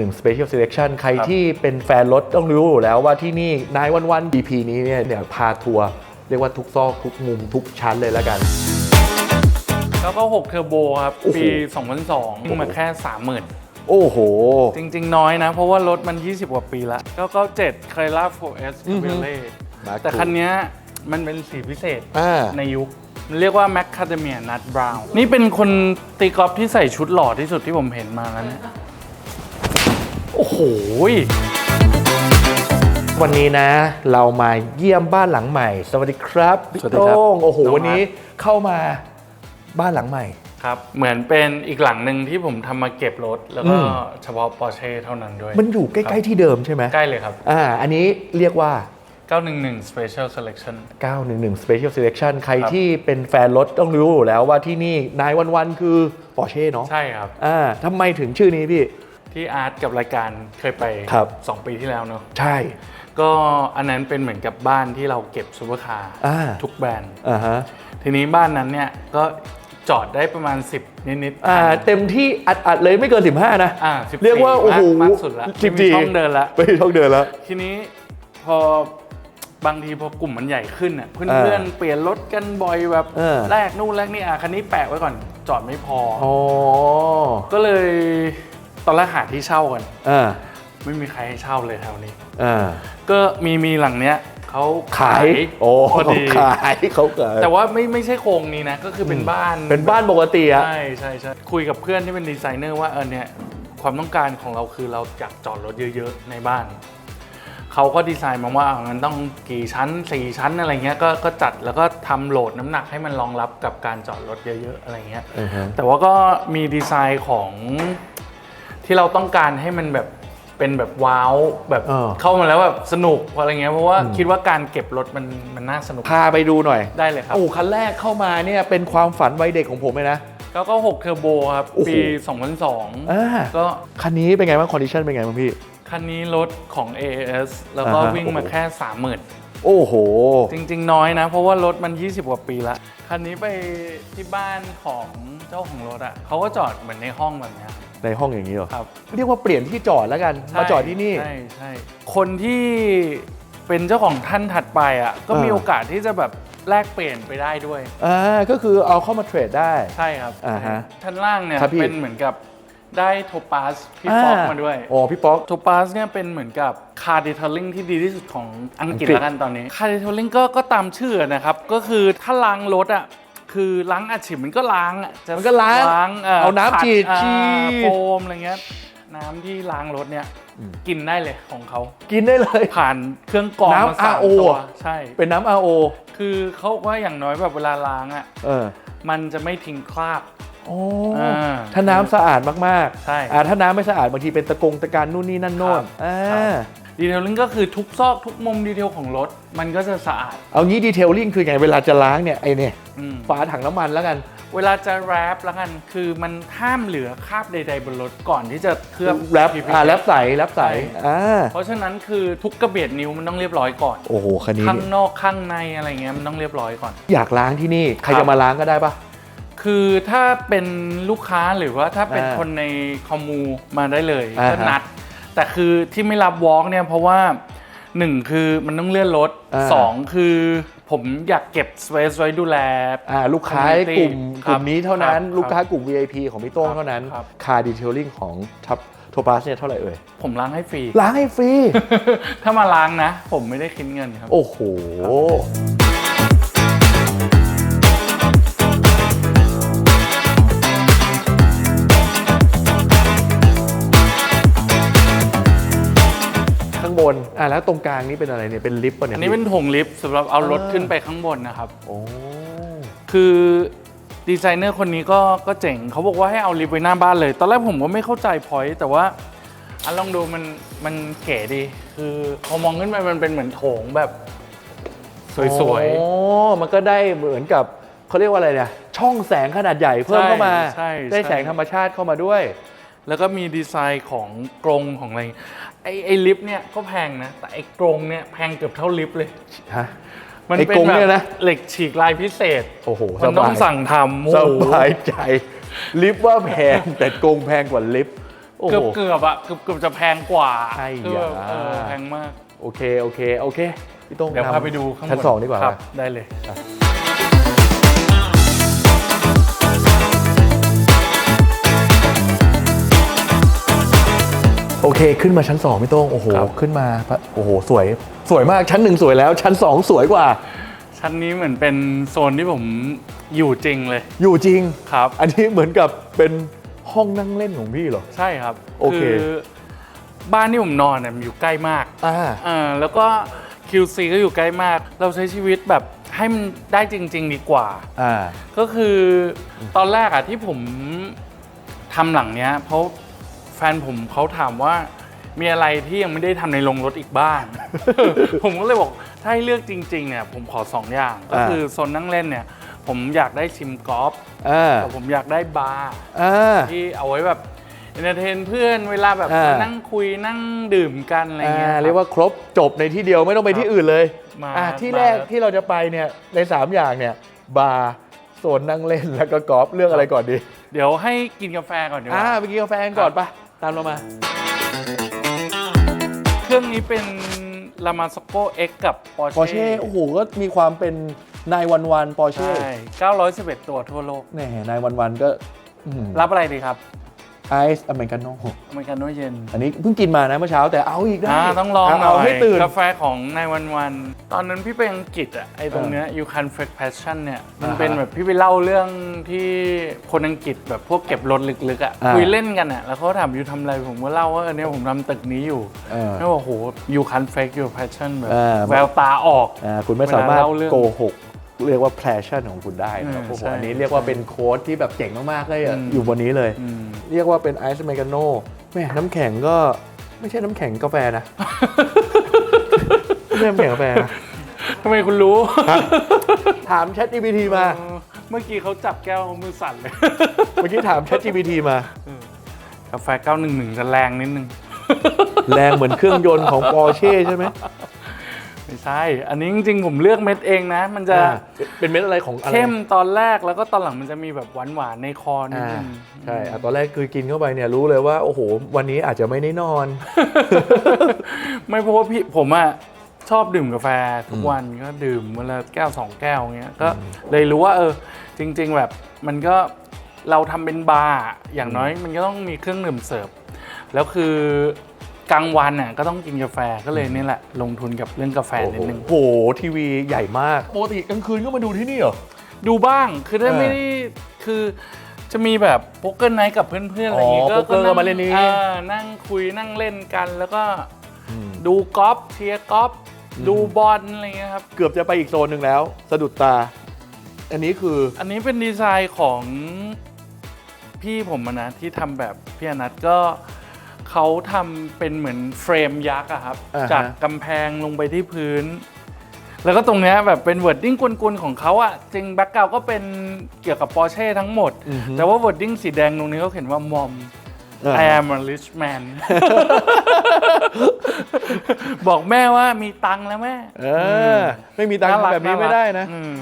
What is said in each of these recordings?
911 Special Selection ใครที่เป็นแฟนรถต้องรู้อยู่แล้วว่าที่นี่นายวันวัน EP นี้เนี่ยเดี๋ยวพาทัวร์เรียกว่าทุกซอกทุกมุมทุกชั้นเลยแล้วกัน แล้วก็6เทอร์โบครับ โอ้โหปี 2002วิ่งมาแค่ 30,000 โอ้โห จริง ๆ น้อยนะ เพราะว่ารถมัน 20 กว่าปีละก็ก็7 c a r r e r a 4S อือฮึ c a b r i o l e t Mark แต่ II คันเนี้ยมันเป็นสีพิเศษอ่า ในยุค มันเรียกว่า Macadamia Nut Brown นี่เป็นคนตีกอล์ฟที่ใส่ชุดหล่อที่สุดที่ผมเห็นมาแล้วเนี่ยโอ้โห วันนี้นะ เรามาเยี่ยมบ้านหลังใหม่ สวัสดีครับพี่สวัสดีครับโต้งโอ้โหน้อง วันนี้อาร์ตเข้ามาบ้านหลังใหม่ ครับ เหมือนเป็นอีกหลังหนึ่งที่ผมทำมาเก็บรถ แล้วก็อืม เฉพาะ Porsche เท่านั้นด้วยมันอยู่ใกล้ ๆ ที่เดิมใช่ไหมใกล้เลยครับ อ่าอันนี้เรียกว่า 911 Special Selection 911 Special Selection ใครครับ ที่เป็นแฟนรถต้องรู้อยู่แล้วว่าที่นี่นายวันวันๆคือ Porsche เนาะใช่ครับ อ่าทำไมถึงชื่อนี้พี่ ที่อาร์ตกับรายการเคยไปครับ2ปีที่แล้วเนอะใช่ ก็อันนั้นเป็นเหมือนกับบ้านที่เราเก็บซูเปอร์คาร์อ่า ทุกแบรนด์ อ่าฮะทีนี้บ้านนั้นเนี่ยก็จอดได้ประมาณ 10 นิดๆอ่าคัน เต็มที่อัดๆเลยไม่เกิน 15 นะอ่า14เรียกว่าโอ้โหมากสุดละสิบมีสี่ช่องเดินละ ไม่มีช่องเดินแล้ว ทีนี้พอบางทีพอกลุ่มมันใหญ่ขึ้นอะเพื่อนๆเปลี่ยนรถกันบ่อยแบบเออ แรกนู่นแรกนี่อะคันนี้แปะไว้ก่อนจอดไม่พอออ๋อ ก็เลย ตอนแรกหาที่เช่ากันอ่าไม่มีใครให้เช่าเลยแถวนี้อ่าก็มีมีหลังเนี้ยเขาขายโอ้พอดีขายเขาขายแต่ว่าไม่ไม่ใช่โครงนี้นะ ก็คือเป็นบ้านเป็นบ้านปกติอะใช่ใช่ใช่คุยกับเพื่อนที่เป็นดีไซเนอร์ว่าเออเนี่ยความต้องการของเราคือเราอยากจอดรถเยอะๆในบ้านเขาก็ดีไซน์มาว่าเอางั้นต้องกี่ชั้น4ชั้นอะไรเงี้ยก็ก็จัดแล้วก็ทำโหลดน้ำหนักให้มันรองรับกับการจอดรถเยอะๆอะไรเงี้ยอือฮะแต่ว่าก็มีดีไซน์ของ ที่เราต้องการให้มันแบบเป็นแบบว้าวแบบเออ เข้ามาแล้วแบบสนุกอะไรเงี้ยเพราะว่าคิดว่าการเก็บรถมันมันน่าสนุกพาไปดูหน่อยได้เลยครับโอ้คันแรกเข้ามาเนี่ยเป็นความฝันวัยเด็กของผมเลยนะ แล้วก็6เทอร์โบครับ โอ้โห ปี2002อ่าก็คันนี้เป็นไงบ้างคอนดิชันเป็นไงบ้างพี่ คันนี้รถของ AAS แล้วก็อ่าฮะวิ่งมาแค่ 30,000 โอ้โห จริง ๆ น้อยนะ เพราะว่ารถมัน 20 กว่าปีละคันนี้ไปที่บ้านของเจ้าของรถอะเขาก็จอดเหมือนในห้องแบบเนี้ยในห้องอย่างนี้เหรอครับ เรียกว่าเปลี่ยนที่จอดแล้วกันใช่มาจอดที่นี่ ใช่ใช่คนที่เป็นเจ้าของท่านถัดไปอะก็มีอ่าโอกาสที่จะแบบแลกเปลี่ยนไปได้ด้วย อ่า ก็คือเอาเข้ามาเทรดได้ ใช่ครับอ่าฮะชั้นล่างเนี่ยครับพี่ เป็นเหมือนกับ ได้โทปาสพี่ฟอกมาด้วยอ๋อพี่ป๊อก โทปาสเนี่ยเป็นเหมือนกับคาร์ดิเทลลิงที่ดีที่สุดของอังกฤษอังกฤษแล้วกันตอนนี้ คาร์ดิเทลลิงก็ก็ตามชื่อนะครับ ก็คือถ้าล้างรถอะคือล้างอัดฉีดมันก็ล้างอะจะมันก็ล้างล้างเอาน้ำฉีดขัอ่าฉีดโฟมอะไรเงี้ยน้ำที่ล้างรถเนี่ยกินได้เลยของเขา กินได้เลย ผ่านเครื่องกรองน้ำมาสาม RO ตัวใช่ เป็นน้ำ RO คือเขาบอกว่าอย่างน้อยแบบเวลาล้างอะเออมันจะไม่ทิ้งคราบ โอ้อ่าถ้าน้ำสะอาดมากใช่ๆอ่าถ้าน้ำไม่สะอาดบางทีเป็นตะกงตะการนู่นนี่นั่นโน่นครับอ่ครัาบดีเทลลิ่งก็คือทุกซอกทุกมุมดีเทลของรถ มันก็จะสะอาดเอางี้ดีเทลลิ่งคือไงเวลาจะล้างเนี่ยไอเนี่ยอืม ฝาถังน้ำมันแล้วกัน เวลาจะแรปแล้วกันคือมันห้ามเหลือคราบใด ๆ บนรถก่อนที่จะเคลือบ แรป PPF อ่าแรปใสแรปใสใช่อ่าเพราะฉะนั้นคือทุกกระเบียดนิ้วมันต้องเรียบร้อยก่อน โอ้โหคันนี้ข้างนอกข้างในอะไรเงี้ยมันต้องเรียบร้อยก่อน อยากล้างที่นี่ ใครครับ จะมาล้างก็ได้ปะ คือถ้าเป็นลูกค้าหรือว่าถ้าเป็นอ่าคนในคอมมูมาได้เลยอ่าก็ฮะนัด แต่คือที่ไม่รับวอล์กเนี่ยเพราะว่าหนึ่งคือมันต้องเลื่อนรถอ่า สองคือผมอยากเก็บสเปซไว้ดูแล อ่าลูกค้า Community กลุ่มคกรับลุ่มนี้เท่านั้น ครับลูกค้ากลุ่ม VIP ของพี่โต้งครับเท่านั้นครับ คาร์ดีเทลลิ่งของทับโทปัสเนี่ยเท่าไหร่เอ่ย ผมล้างให้ฟรี ล้างให้ฟรี ถ้ามาล้างนะ ผมไม่ได้คิดเงินครับ โอ้โหางบนอะแล้วตรงกลางนี้เป็นอะไรเนี่ยเป็นลิฟต์ป่ะเนี่ยอันนี้เป็นถงลิฟต์สำหรับเอารถอ่าขึ้นไปข้างบนนะครับ โอ้ คือดีไซเนอร์คนนี้ก็ก็เจ๋งเขาบอกว่าให้เอาลิฟต์ไว้หน้าบ้านเลย ตอนแรกผมก็ไม่เข้าใจพอยต์แต่ว่าอันลองดูมันมันเก๋ดี คือพอมองขึ้นไปมันเป็นเหมือนโถงแบบสวยโอ้มันก็ได้เหมือนกับเขาเรียกว่าอะไรเนี่ย ช่องแสงขนาดใหญ่เพิ่มเข้ามา ใช่ใช่ ได้แสงธรรมชาติเข้ามาด้วยๆแล้วก็มีดีไซน์ของกรงของอะไร ไอไอลิฟต์เนี่ยก็แพงนะ แต่ไอกรงเนี่ยแพงเกือบเท่าลิฟต์เลย ฮะ มันไอ้เป็นกรงแบเนี่ยบนะ เหล็กฉีกลายพิเศษ โอ้โหมันต้องสบายสั่งทำโอ้สโหบายใจ ลิฟต์ว่าแพง แต่กรงแพงกว่าลิฟต์โอ้โห เกือบเกือบๆอะเกือบเกือบจะแพงกว่าไอ้คือแบบยาเออแพงมาก โอเค โอเค โอเค พี่โต้งเดี๋ยวพาไปดูข้างบนชั้นสองดีกว่าครับนะได้เลย โอเค ขึ้นมาชั้นสองพี่โต้งโอ้โหครับ ขึ้นมาโอ้โหสวย สวยมากชั้นหนึ่งสวยแล้ว ชั้นสองสวยกว่า ชั้นนี้เหมือนเป็นโซนที่ผมอยู่จริงเลยอยู่จริง ครับ อันนี้เหมือนกับเป็นห้องนั่งเล่นของพี่เหรอ ใช่ครับโอเค บ้านที่ผมนอนเนี่ยมันอยู่ใกล้มากอ่าอ่าแล้วก็ QC ก็อยู่ใกล้มาก เราใช้ชีวิตแบบให้มันได้จริง ๆ ดีกว่า อ่า ก็คือตอนแรกอะที่ผมทำหลังเนี้ย เพราะแฟนผมเขาถามว่ามีอะไรที่ยังไม่ได้ทำในโรงรถอีกบ้าง ผมก็เลยบอกถ้าให้เลือกจริงๆเนี่ยผมขอสองอย่าง ก็อ่าคือโซนนั่งเล่นเนี่ย ผมอยากได้ชิมกอล์ฟอ่าแต่ผมอยากได้บาร์อ่าที่เอาไว้แบบเอนเตอร์เทนเพื่อนเวลาแบบอ่ามานั่งคุยนั่งดื่มกันอะไรเงี้ยอ่าเรียกว่าครบจบในที่เดียวไม่ต้องไปที่อื่นเลยมาอ่าที่มาแรกที่เราจะไปเนี่ยใน 3 อย่างเนี่ยบาร์โซนนั่งเล่นแล้วก็กอล์ฟเรื่องอะไรก่อนดี เดี๋ยวให้กินกาแฟก่อนดีกอ่าว่าไปกินกาแฟกันก่อนปะ ตามเรามา เครื่องนี้เป็น l a m a s o c o X กับ Porsche ปอร์เช่โอ้โหก็มีความเป็นนายวันวันปอร์เช่ใช่911 ตัวทั่วโลก แหมนายวันวันก็รับอะไรดีครับ ไอซ์อเมริกาโน่อเมริกาโน่เย็นอันนี้เพิ่งกินมานะเมื่อเช้าแต่เอาอีกได้อ่าต้องลองหน่เอาอยให้ตื่น กาแฟของนายวันวัน ตอนนั้นพี่ไปอังกฤษอะไอตรงเนี้ย You Can Fake Passion เนี่ยมันอ่าฮะเป็นแบบพี่ไปเล่าเรื่องที่คนอังกฤษแบบพวกเก็บรถลึกๆอะอ่าคุยเล่นกันอะแล้วเขาถามอยู่ทำอะไรผมก็เล่าว่าเออเนี่ยผมทำตึกนี้อยู่เออแล้วบอกโห You Can Fake Your Passion แบบอ่า แววตาออก อ่าคุณไม่สามารถเวลาเล่าเรื่อง โกหก เรียกว่า passion ของคุณได้นะครับอืมโอ้โหใช่อันนี้เรียกว่าเป็นโค้ดที่แบบเจ๋งมากๆเลยอะอืมอยู่บนนี้เลยอืมเรียกว่าเป็นไอซ์อเมริกาโน่แม่น้ำแข็งก็ไม่ใช่น้ำแข็งกาแฟนะไม่ใช่น้ำแข็งกาแฟนะทำไมคุณรู้ ถาม Chat GPT มา เมื่อกี้เขาจับแก้วมือสั่นเลย เมื่อกี้ถาม Chat GPT มากาแฟ 911 จะแรงนิดนึง แรงเหมือนเครื่องยนต์ของ Porsche ใช่ไหม ไม่ใช่ อันนี้จริงๆผมเลือกเม็ดเองนะ มันจะอ่าเป็นเม็ดอะไรของอะไรเข้มตอนแรกแล้วก็ตอนหลังมันจะมีแบบหวานๆในคอนิดอ่านึงใช่อะตอนแรกคือกินเข้าไปเนี่ยรู้เลยว่า โอ้โห วันนี้อาจจะไม่ได้นอน ไม่เพราะว่าพี่ผมอะชอบดื่มกาแฟทุกวันก็ดื่มวันละแก้วสองแก้วเงี้ยก็เลยรู้ว่าเออจริง ๆ แบบมันก็เราทำเป็นบาร์อย่างน้อยมันก็ต้องมีเครื่องดื่มเสิร์ฟแล้วคือ กลางวันน่ะก็ต้องกินกาแฟก็เลยนี่แหละลงทุนกับเรื่องกาแฟนิดนึงโอ้โหทีวีใหญ่มากปกติกลางคืนก็มาดูที่นี่เหรอ ดูบ้างคือถ้าเออไม่ได้คือจะมีแบบโป๊กเกอร์ไนท์กับเพื่อนๆอะไรอย่างงี้อ๋อก็โป๊กเกอร์ก็มาเล่นนี้ออนั่งคุยนั่งเล่นกัน แล้วก็ดูกอล์ฟเชียร์กอล์ฟดูบอลอะไรเงี้ยครับ เกือบจะไปอีกโซนหนึ่งแล้ว สะดุดตา อันนี้คือ อันนี้เป็นดีไซน์ของพี่ผมอะนะที่ทำแบบพี่อนัทก็ เขาทำเป็นเหมือนเฟรมยักษ์อะครับ อ่าฮะ จากกำแพงลงไปที่พื้น แล้วก็ตรงเนี้ยแบบเป็นเวิร์ดดิ้งกวนๆของเขาอะจริงแบ็กกราวก็เป็นเกี่ยวกับปอร์เช่ทั้งหมดอือฮึแต่ว่าเวิร์ดดิ้งสีแดงตรงนี้เขาเขียนว่ามอมอ่า I am a rich man บอกแม่ว่ามีตังค์แล้วแม่เออ ไม่มีตังค์ารักแบบนี้ไม่ารักได้นะ อืม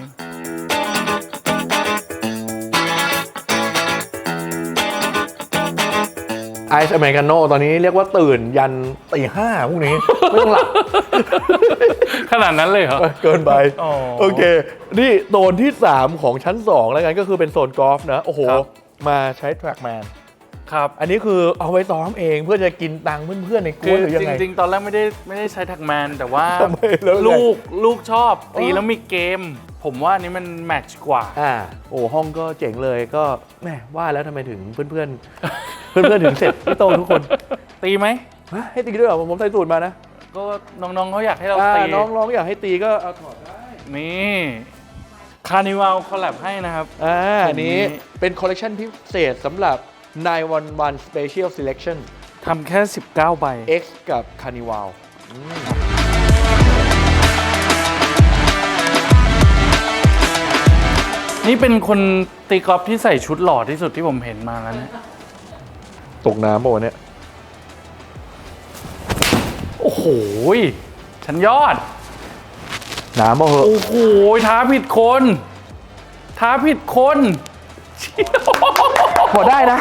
ไอซ์อเมริกาโน่ตอนนี้เรียกว่าตื่นยันตีห้าพรุ่งนี้ ไม่ต้องหลับ ขนาดนั้นเลยเหรอ เกินไป อ๋อโอเค นี่โซนที่ 3 ของชั้น 2 แล้วกันก็คือเป็นโซนกอล์ฟนะ โอ้โห ครับ มาใช้ Trackman ครับ อันนี้คือเอาไว้ซ้อมเองเพื่อจะกินตังค์เพื่อนๆในกคืวนอหรือยังจไง ริง ๆ ตอนแรกไม่ได้ไม่ได้ใช้แท็กแมน แต่ว่าทำไมแล้วไง ลูกลูกชอบตีอ๋อแล้วมีเกม ผมว่าอันนี้มันแมทช์กว่า อ่าโอ้ห้องก็เจ๋งเลยก็แหมว่าแล้วทำไมถึงเพื่อนๆ เพื่อนๆถึงเสร็จพี่โตทุกคนตีไหม ฮะให้ตีด้วยเหรอผมผมใส่สูตรมานะก็น้องๆเขาอยากให้เราอ่าตีน้องน้องอยากให้ตีก็เอาถอดได้นี่คาร์นิวัลคอลแลบให้นะครับ อ่าอันนี้อันนี้เป็นคอลเล t ชันพิเศษสำหรับ 911 Special Selection ทำแค่ 19 ใบ X กับ Carnival นี่เป็นคนตีกอล์ฟที่ใส่ชุดหล่อที่สุดที่ผมเห็นมาแล้วเนี่ยตกน้ำป่ะวะเนี่ย โอ้โหฉันยอด น้ำป่ะเหอะโอ้โหท้าผิดคน ท้าผิดคนเชี่ยว พอได้นะ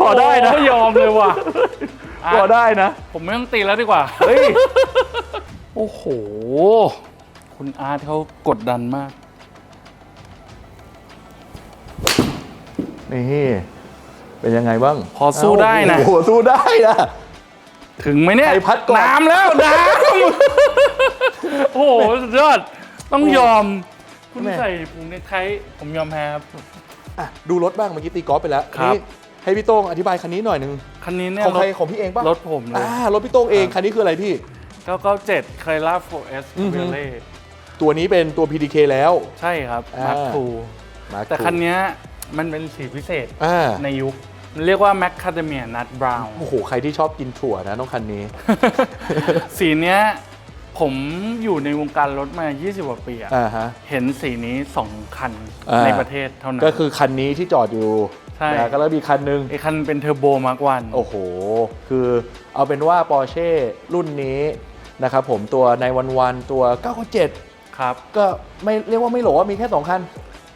พอได้นะโยอมเลยว่ะะพอได้นะ ผมไม่ต้องตีแล้วดีกว่า เฮ้ย โอ้โห คุณอาร์ตเขากดดันมาก นี่ เป็นยังไงบ้างพอสู้ได้นะ โอ้โหสู้ได้นะ ถึงไหมเนี่ยใครพัดก่อน น้ำแล้วน้ำ โอ้โหสุดยอดต้องยอม คุณแม่ใส่ผงในไทยผมยอมแพ้ครับ อะดูรถบ้างเมื่อกี้ตีกอล์ฟไปแล้วครับ นี่ให้พี่โต้งอธิบายคันนี้หน่อยหนึงคันนี้เนี่ยของใครรถของพี่เองป่ะรถผมเลยอ่ารถพี่โต้งเองครับคันนี้คืออะไรพี่ 997 c a r r a 4S อือฮึ v e l e ตัวนี้เป็นตัว PDK แล้ว ใช่ครับ อ่า Mark II มาร์คแต่คันเนี้ยมันเป็นสีพิเศษอ่าในยุค มันเรียกว่า Macadamia Nut Brown โอ้โหใครที่ชอบกินถั่วนะต้องคันนี้ สีเนี้ย ผมอยู่ในวงการรถมา 20กว่าปีอะอ่าฮะ เห็นสีนี้2คันอ่า ในประเทศเท่านั้น ก็คือคันนี้ที่จอดอยู่ใช่ นะก็แล้วมีคันหนึง ไอ้คันเป็นเทอร์โบมาร์กวัน โอ้โห คือเอาเป็นว่า Porsche รุ่นนี้นะครับผมตัวในวันวันตัว 997 ครับ ก็ไม่เรียกว่าไม่โหลว่ามีแค่ 2 คัน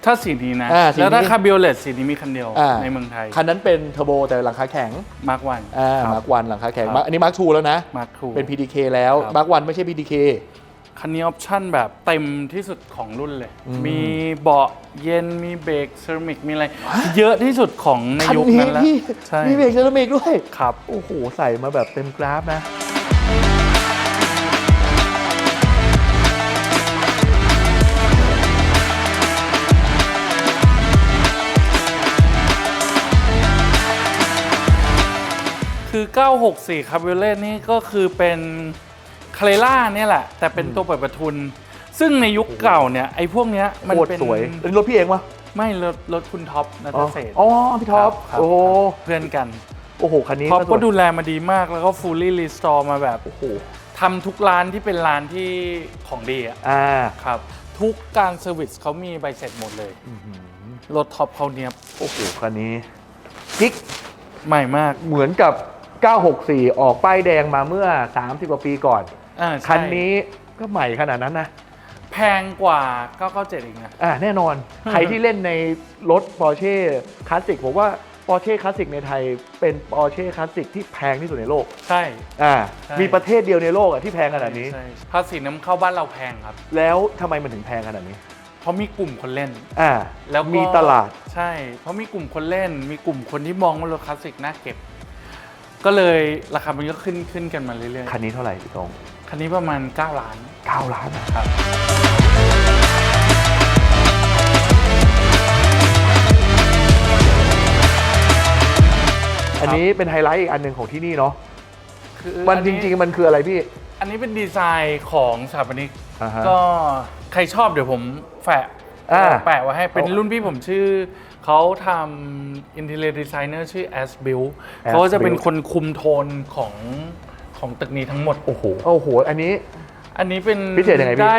ถ้าสีนี้นะ อ่าสีนี้ แล้วถ้าคาบิโอเลตสีนี้มีคันเดียวอ่าในเมืองไทยคันนั้นเป็นเทอร์โบแต่หลังคาแข็งมาร์กวันอ่ามาร์กวันหลังคาแข็งครับมาร์คอันนี้มาร์คทูแล้วนะ มาร์กทู เป็น PDK แล้วครับ มาร์กวันไม่ใช่ PDK คันนี้ออปชั่นแบบเต็มที่สุดของรุ่นเลยอืมมีเบาะเย็นมีเบรกเซรามิกมีอะไร เยอะที่สุดของในคันยุคนี้นั้นแล้วพี่ใช่มีเบรกเซรามิกด้วย ครับ โอ้โห ใส่มาแบบเต็มกราฟนะ คือ 964คา b ิ i เล่นี่ก็คือเป็นคา r รล่าเนี่ยแหละ แต่เป็นตัวเปิดประทุน ซึ่งในยุคเก่าเนี่ยไอ้พวกเนี้ยมันโคตรเป็นสวยอันนี้รถพี่เองปะไม่รถรถคุณท็อปนัอ๋ทอเศรษฐ์อ๋อพี่ท็อปครับโอ้เพื่อนกันโอ้โหคันนี้ท็อปสวยก็ดูแลมาดีมากแล้วก็ fully restore มาแบบโอ้โหทำทุกร้านที่เป็นร้านที่ของดีอะอ่าครับ ทุกการเซอร์วิสเขามีใบเสร็จหมดเลยรถท็อปเขาเนี้ยบโอ้โหคันนี้กิ๊กใหม่มากเหมือนกับ 964 ออกป้ายแดงมาเมื่อ 30 กว่าปีก่อน อ่าใช่คันนี้ก็ใหม่ขนาดนั้นนะ แพงกว่า 997 อีกนะ อ่าแน่นอน ใครที่เล่นในรถ Porsche คลาสสิกผมว่า Porsche คลาสสิกในไทยเป็น Porsche คลาสสิกที่แพงที่สุดในโลก ใช่ อ่า ใช่ มีประเทศเดียวในโลกอะที่แพงขนาดนี้ ใช่ภาษีน้ำเข้าบ้านเราแพงครับ แล้วทำไมมันถึงแพงขนาดนี้ เพราะมีกลุ่มคนเล่น อ่าแล้วก็มีตลาด ใช่ เพราะมีกลุ่มคนเล่น มีกลุ่มคนที่มองว่ารถคลาสสิกน่าเก็บ ก็เลยราคามันก็ขึ้นขึ้นกันมาเรื่อยคันนี้เท่าไหร่พี่ตรงๆ คันนี้ประมาณ 9 ล้าน 9 ล้านอะครับ อันนี้เป็นไฮไลท์อีกอันหนึ่งของที่นี่เนาะคือมันอัจริง ๆ มันคืออะไรพี่ อันนี้เป็นดีไซน์ของสถาปนิก อ่าฮะก็ใครชอบเดี๋ยวผมแปะอ่าแปะไว้ให้เป็นเอารุ่นพี่ผมชื่อ เขาทำ interior designer ชื่อ As Build As เขาจะเป็น Build คนคุมโทนของของตึกนี้ทั้งหมด โอ้โหโอ้โห อันนี้ อันนี้เป็นพิเศษยังไงพี่ได้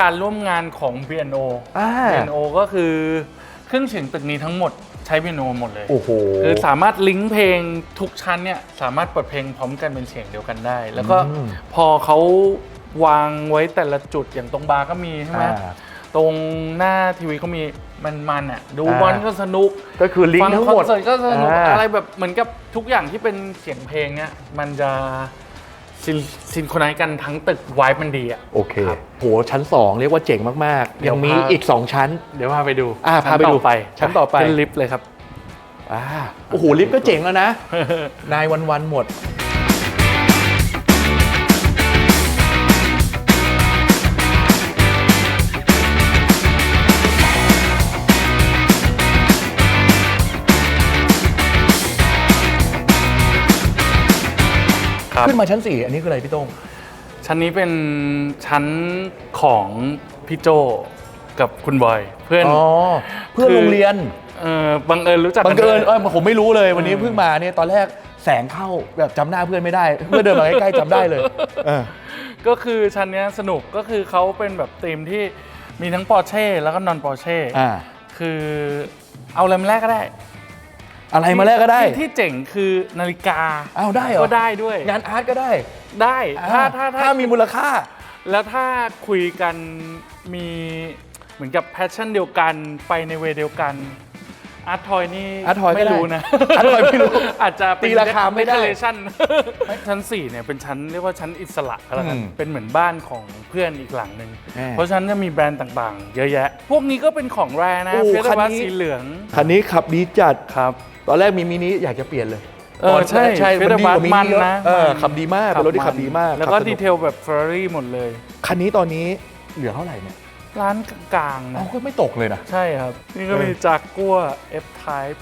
การร่วมงานของ B&O อ่า B&O ก็คือเครื่องเสียงตึกนี้ทั้งหมดใช้ B&O หมดเลย โอ้โห คือสามารถลิงก์เพลงทุกชั้นเนี่ยสามารถเปิดเพลงพร้อมกันเป็นเสียงเดียวกันได้ แล้วก็อืมพอเขาวางไว้แต่ละจุดอย่างตรงบาร์ก็มีใช่ไหมอ่า ตรงหน้าทีวีก็มีมันมันอะดูอ่าบอลก็สนุกก็คือลิงฟัก์ทั้งคอหมดนเสิร์ตก็สนุกอ่า อะไรแบบเหมือนกับทุกอย่างที่เป็นเสียงเพลงเนี่ย มันจะซินซินโครไนซ์กันทั้งตึกไวท์มันดีอะ โอเคครับโหชั้น 2 เรียกว่าเจ๋งมากๆเดี๋ยัยวงมีพา อีก 2 ชั้น เดี๋ยวพาไปดูอ่าพาไปดูชั้นต่อไปชั้นต่อไป ขึ้นลิฟต์เลยครับ อ่าโอ้โหลิฟต์ก็เจ๋งแล้วนะ นายวันๆหมด ครับ ขึ้นมาชั้น 4 อันนี้คืออะไรพี่โต้ง ชั้นนี้เป็นชั้นของพี่โจกับคุณบอย เพื่อนอ๋อ เพื่อนคือโรงเรียน เออบังเอิญรู้จักบังเอิญด้วเอยอผมไม่รู้เลยวันนี้อืมเพิ่งมาเนี่ยตอนแรกแสงเข้าแบบจำหน้าเพื่อนไม่ได้ เพื่อนเดินมาใกล้ๆจำได้เลยเออก็คือชั้นเนี้ยสนุกก็คือเขาเป็นแบบธีมที่มีทั้งปอร์เช่แล้วก็นอนปอร์เช่อ่า คือเอาอะไรมาแรกก็ได้ อะไรมาแรกก็ได้ที่ที่เจ๋งคือนาฬิกาอ้าวได้เหรอ ก็ได้ด้วย งานอาร์ตก็ได้ได้ถ้าถ้าถ้ามีมูลค่า แล้วถ้าคุยกันมีเหมือนกับแพชชั่นเดียวกันไปในเวย์เดียวกันอาร์ตทอยนี่ Art Toy ก็ไม่ได้รู้นะ Art Toy ไม่รู้ อาจจะเป็นตีราคาไม่ได้ decoration ชั้น4เนี่ยเป็นชั้นเรียกว่าชั้นอิสระก็แล้วกันอืมเป็นเหมือนบ้านของเพื่อนอีกหลังหนึ่งแน่เพราะฉะนั้นจะมีแบรนด์ต่างๆ เยอะแยะ พวกนี้ก็เป็นของแรนะโอ้เฟสคันบัสนี้สีเหลืองคันนี้ขับดีจัดครับ ตอนแรกมีมินิอยากจะเปลี่ยนเลยเออตนใช่ใช่เฟมันสดีบักสว่ามิมันินเยอะนะเออมันขับดีมากเป็นรถที่ขับดีมาก แล้วก็ขับสนุดีเทลแบบเฟอร์รี่หมดเลย คันนี้ตอนนี้เหลือเท่าไหร่เนี่ยร้านกลางๆเอานะก็ไม่ตกเลยนะ ใช่ครับ นี่ก็มีเออจากกัว F Type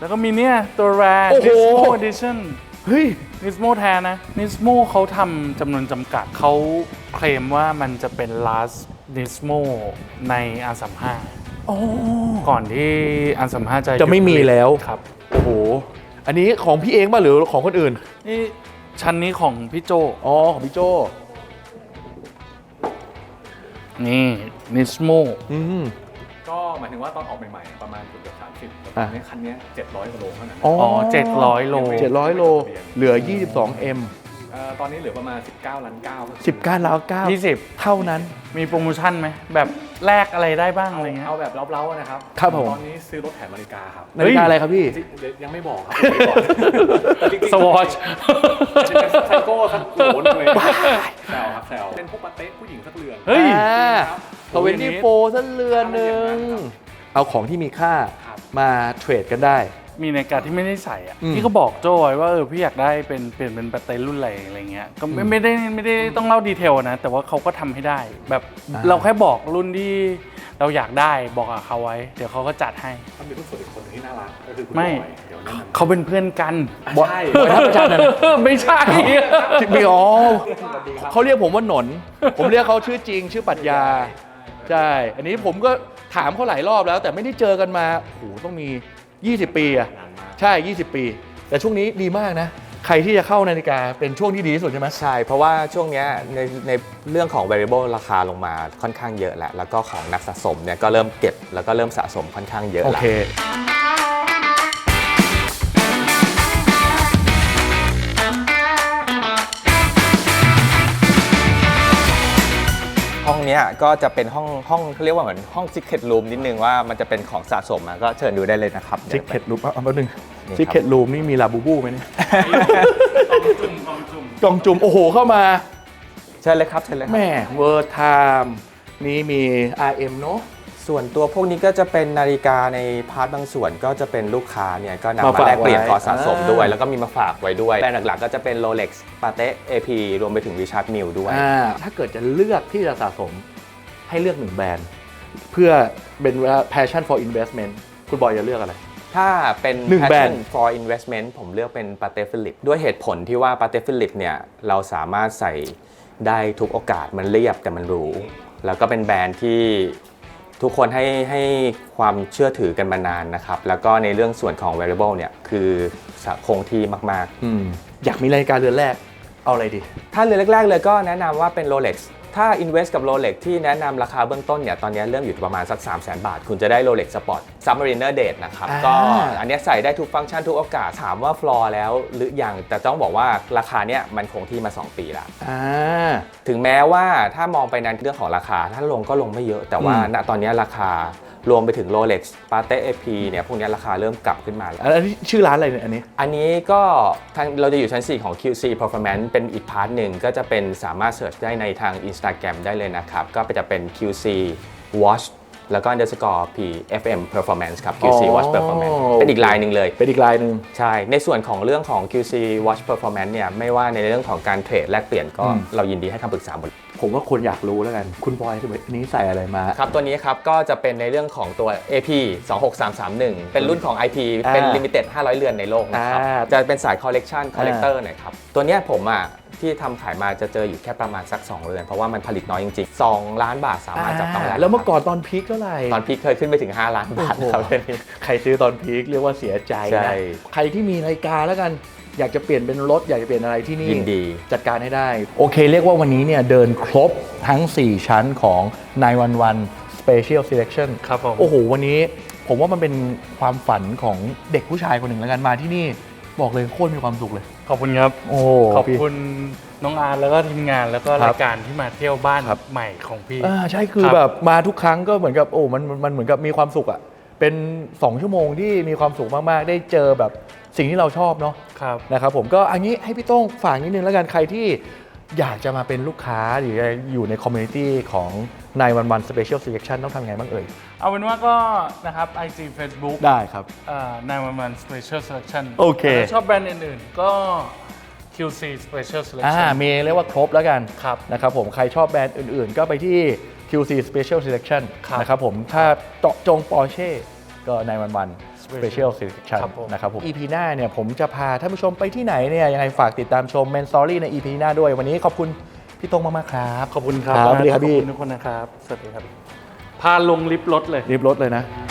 แล้วก็มีเนี่ยตัวแรโอ้โห Nismo Edition เฮ้ย Nismo แท้นะ Nismo เขาทำจำนวนจำกัดเขาเคลมว่ามันจะเป็น last Nismo ใน R35 โอ้ก่อนที่ R35 จะจะไม่มีแล้วครับ โอ้โห อันนี้ของพี่เองป่ะหรือของคนอื่น นี่ชั้นนี้ของพี่โจ อ๋อ ของพี่โจ นี่ Nismo อืม ก็หมายถึงว่าตอนออกใหม่ๆ ประมาณเกือบสามสิบแต่ตอะอนนี้คันเนี้เจ็ดร้อยกว่าโลเท่านั้นอ๋อ อ๋อ700โล เจ็ดร้อยโล เหลือ 22M เอ่อ ตอนนี้เหลือประมาณ 19ล้านเก้า19ล้าว9 20เท่านั้นมีโปรโมชั่นไหมแบบแลกอะไรได้บ้างอะไรเงี้ย เอาแบบเล้าๆนะครับครับผม ตอนนี้ซื้อรถแถมนาฬิกาครับนาฬิกาอะไรครับพี่จริงๆยังไม่บอกครับยังไม่บอกแต่จริงๆ Swatch จะเป็นไซโก้สักโหลหนึงเลยแซวครับแซวเป็นพวกปาเต้ผู้หญิงสักเรือนเฮ้ยครับทเวนตี้โฟสักเรือนหนึ่ง เอาของที่มีค่าครับ มาเทรดกันได้ มีนาฬิกาที่ไม่ได้ใส่อะอืมพี่ก็บอกโจ้ไว้ว่าเออพี่อยากได้เป็นเปลี่ยนเป็นแบตเตอรี่รุ่นอะไรอะไรเงี้ยก็ไม่ไม่ได้ไม่ได้ต้องเล่าดีเทลนะ แต่ว่าเขาก็ทำให้ได้ แบบอ่า เราแค่บอกรุ่นที่เราอยากได้บอกกับเขาไว้ เดี๋ยวเขาก็จัดให้ มันมีผู้นส่วนอีกคนหนึ่งที่น่ารักก็คือคุณไม่บอยเดี๋ยวแนะนำ เขาเป็นเพื่อนกันอะใช่ บอยทัพประจันทร์นะ ไม่ใช่ มีอ๋อเขาเรียกผมว่าหนน ผมเรียกเขาชื่อจริง ชื่อปรัชญาใช่ อันนี้ผมก็ถามเขาหลายรอบแล้ว แต่ไม่ได้เจอกันมาโอ้โหต้องมี 20 ปีอะนานมากใช่ 20 ปี แต่ช่วงนี้ดีมากนะ ใครที่จะเข้านาฬิกาเป็นช่วงที่ดีที่สุดใช่ไหม ใช่ เพราะว่าช่วงเนี้ยในในเรื่องของ variable ราคาลงมาค่อนข้างเยอะแหละ แล้วก็ของนักสะสมเนี่ยก็เริ่มเก็บแล้วก็เริ่มสะสมค่อนข้างเยอะโอแล้ว เค ห้องเนี้ยก็จะเป็นห้องห้องเขาเรียกว่าเหมือนห้อง secret room นิดนึงว่ามันจะเป็นของสะสมอะก็เชิญดูได้เลยนะครับซิกเก็ตรูมเอาแป๊บนึงนี่ครับซิกเก็ตรูมนี่มีลาบูบูไหมเนี่ยจุ่มกองจุ่มกล่องจุ่มโอ้โหเข้ามาเชิญเลยครับเชิญเลยครับแม่เวอร์ไทม์นี่มี RM เนอะ ส่วนตัวพวกนี้ก็จะเป็นนาฬิกาในพาร์ทบางส่วนก็จะเป็นลูกค้าเนี่ยก็นำมามาฝากแลกเปลี่ยนไว้ขอสะสมด้วย อ่า แล้วก็มีมาฝากไว้ด้วยแบรนด์หลักๆก็จะเป็น Rolex Patek AP รวมไปถึง Richard Mille ด้วย อ่าถ้าเกิดจะเลือกที่จะสะสมให้เลือกหนึ่งแบรนด์ เพื่อเป็นว่า passion for investment คุณบอยจะเลือกอะไร ถ้าเป็น หนึ่งแบรนด์ passion for investment ผมเลือกเป็น Patek Philippe ด้วยเหตุผลที่ว่า Patek Philippe เนี่ยเราสามารถใส่ได้ทุกโอกาสมันเรียบแต่มันหรู แล้วก็เป็นแบรนด์ที่ ทุกคนให้ให้ความเชื่อถือกันมานานนะครับ แล้วก็ในเรื่องส่วนของ variable เนี่ยคือคงที่มาก ๆอืมอยากมีนาฬิกาเรือนแรก เอาอะไรดี ถ้าเรือนแรก ๆ เลยก็แนะนำว่าเป็น Rolex ถ้า invest กับ Rolex ที่แนะนำราคาเบื้องต้นเนี่ยตอนนี้เริ่มอยู่ประมาณสัก3 0 0 0 0 0 บาท คุณจะได้ Rolex Sport Submariner Date นะครับ อ่า ก็อันเนี้ยใส่ได้ทุกฟังก์ชันทุกโอกาส ถามว่าฟลอร์แล้วหรือยังแต่ต้องบอกว่าราคาเนี้ยมันคงที่มา 2 ปีแล้วอ่า ถึงแม้ว่าถ้ามองไปในเรื่องของราคา ถ้าลงก็ลงไม่เยอะ แต่ว่าอืม ณตอนเนี้ยราคา รวมไปถึง Rolex Patek AP เนี่ยพวกเนี้ยราคาเริ่มกลับขึ้นมาแล้ว อันนี้ชื่อร้านอะไรเนี่ยอันนี้ อันนี้ก็ทางเราจะอยู่ชั้น 4 ของ QC Performance เป็นอีกพาร์ทหนึ่งก็จะเป็นสามารถเสิร์ชได้ในทาง Instagram ได้เลยนะครับ ก็จะเป็น QC Watch แล้วก็ underscore P FM Performance ครับ QC อ๋อ Watch Performance เป็นอีกลายหนึ่งเลย เป็นอีกลายหนึ่งใช่ ในส่วนของเรื่องของ QC Watch Performance เนี่ยไม่ว่าในเรื่องของการเทรดแลกเปลี่ยนก็อืมเรายินดีให้คำปรึกษาหมด ผมว่าคนอยากรู้แล้วกัน คุณบอยทำไมอันนี้ใส่อะไรมา ครับ ตัวนี้ครับ ก็จะเป็นในเรื่องของตัว AP 26331 เป็นรุ่นของ IP อ่าเป็น Limited 500 เรือนในโลกนะครับ อ่า จะเป็นสาย Collection Collector หน่อยครับ ตัวเนี้ยผมอะที่ทำขายมาจะเจออยู่แค่ประมาณสัก 2 เรือน เพราะว่ามันผลิตน้อยจริงๆ 2 ล้านบาทสามารถจับต้องได้แล้วเมื่อก่อนตอนพีคเท่าไหร่ ตอนพีคเคยขึ้นไปถึง 5 ล้านบาทโอ้โหครับ ใครซื้อตอนพีคเรียกว่าเสียใจใช่ นะ ใครที่มีนาฬิกาแล้วกัน อยากจะเปลี่ยนเป็นรถอยากจะเปลี่ยนอะไรที่นี่ยินดี จัดการให้ได้ โอเค เรียกว่าวันนี้เนี่ยเดินครบทั้ง 4 ชั้นของ 911 Special Selection ครับผม โอ้โห วันนี้ผมว่ามันเป็นความฝันของเด็กผู้ชายคนหนึ่งแล้วกันมาที่นี่บอกเลยโคตรมีความสุขเลย ขอบคุณครับ โอ้ขอบพี่ คุณน้องอาร์ตแล้วก็ทีมงานแล้วก็ครับรายการที่มาเที่ยวบ้านครับ ใหม่ของพี่ อ่าใช่คือครับ แบบมาทุกครั้งก็เหมือนกับโอ้มันมันมันเหมือนกับมีความสุขอะเป็น 2 ชั่วโมงที่มีความสุขมาก ๆ ได้เจอแบบ สิ่งที่เราชอบเนาะครับ นะครับผมก็อันนี้ให้พี่โต้งฝากนิดนึงแล้วกันใครที่อยากจะมาเป็นลูกค้าหรืออยู่ในคอมมูนิตี้ของนายวันวันสเปเชียล e ิ e c t ชันต้องทำไงบ้างเอ่ย เอาเป็นว่าก็นะครับ IG Facebook ได้ครับ นายวันวัน Special Selection โอเคถ้าชอบแบรนด์อื่นๆ ก็ QC Special อ่า Selection มีเรียกว่าครบแล้วกันครับนะครับผมใครชอบแบรนด์อื่นๆ ก็ไปที่ QC Special Selection ครับนะครับผมถ้าเจาะจงปอร์เช่ ก็ในวันวัน Special Selection ครับผม นะครับผม EP หน้าเนี่ยผมจะพาท่านผู้ชมไปที่ไหนเนี่ยยังไงฝากติดตามชม Men Story ใน EP หน้าด้วยวันนี้ขอบคุณพี่โต้งมากๆครับ ขอบคุณครับครับสวัสดีครับพี่ ขอบคุณทุกคนนะครับ สวัสดีครับ พาลงลิฟต์รถเลย รีบรถเลยนะค